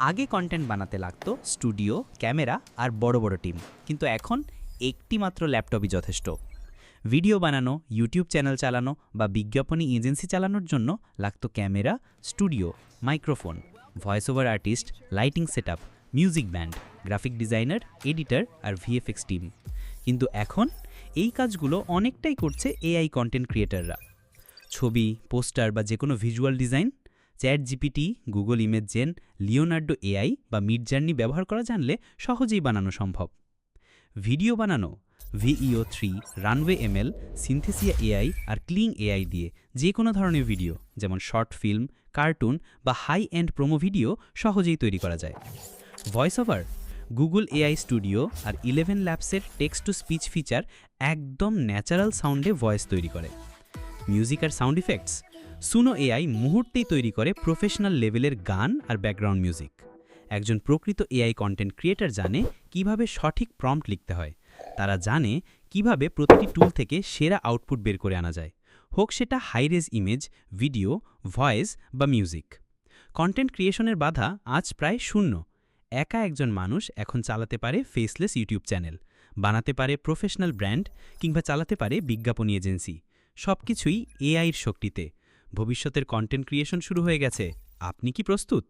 আগে কন্টেন্ট বানাতে লাগতো স্টুডিও ক্যামেরা আর বড় বড় টিম কিন্তু এখন একটি মাত্র ল্যাপটপই যথেষ্ট। ভিডিও বানানো ইউটিউব চ্যানেল চালানো বা বিজ্ঞাপনী এজেন্সি চালানোর জন্য লাগতো camera studio microphone voice over artist lighting setup music band graphic designer editor আর ভিএফএক্স টিম কিন্তু এখন এই কাজগুলো অনেকটাই করছে এআই কন্টেন্ট ক্রিয়েটাররা ছবি পোস্টার বা যে কোনো visual design chat GPT Google image gen, Leonardo AI বা মিড জার্নি ব্যবহার করা জানলে সহজেই বানানো সম্ভব। ভিডিও বানানো, Veo three, Runway ML, Synthesia AI আর ক্লিং এআই দিয়ে যে কোনো ধরনের ভিডিও, যেমন শর্ট ফিল্ম, কার্টুন বা হাই এন্ড প্রোমো ভিডিও সহজেই তৈরি করা যায়। Voice over Google AI studio আর ইলেভেন ল্যাবসের টেক্সট টু স্পিচ ফিচার একদম ন্যাচারাল সাউন্ডে ভয়েস তৈরি করে। মিউজিক আর সাউন্ড ইফেক্টস সুনো এআই মুহূর্তেই তৈরি করে প্রফেশনাল লেভেলের গান আর ব্যাকগ্রাউন্ড মিউজিক একজন প্রকৃত এআই কন্টেন্ট ক্রিয়েটার জানে কীভাবে সঠিক প্রম্পট লিখতে হয়। তারা জানে কীভাবে প্রতিটি টুল থেকে সেরা আউটপুট বের করে আনা যায়। হোক সেটা high res image video voice বা মিউজিক কন্টেন্ট ক্রিয়েশনের বাধা আজ প্রায় শূন্য। একা একজন মানুষ এখন চালাতে পারে ফেসলেস ইউটিউব চ্যানেল বানাতে পারে প্রফেশনাল ব্র্যান্ড কিংবা চালাতে পারে বিজ্ঞাপনী এজেন্সি সবকিছুই এআইয়ের শক্তিতে। ভবিষ্যতের কন্টেন্ট ক্রিয়েশন শুরু হয়ে গেছে। আপনি কি প্রস্তুত?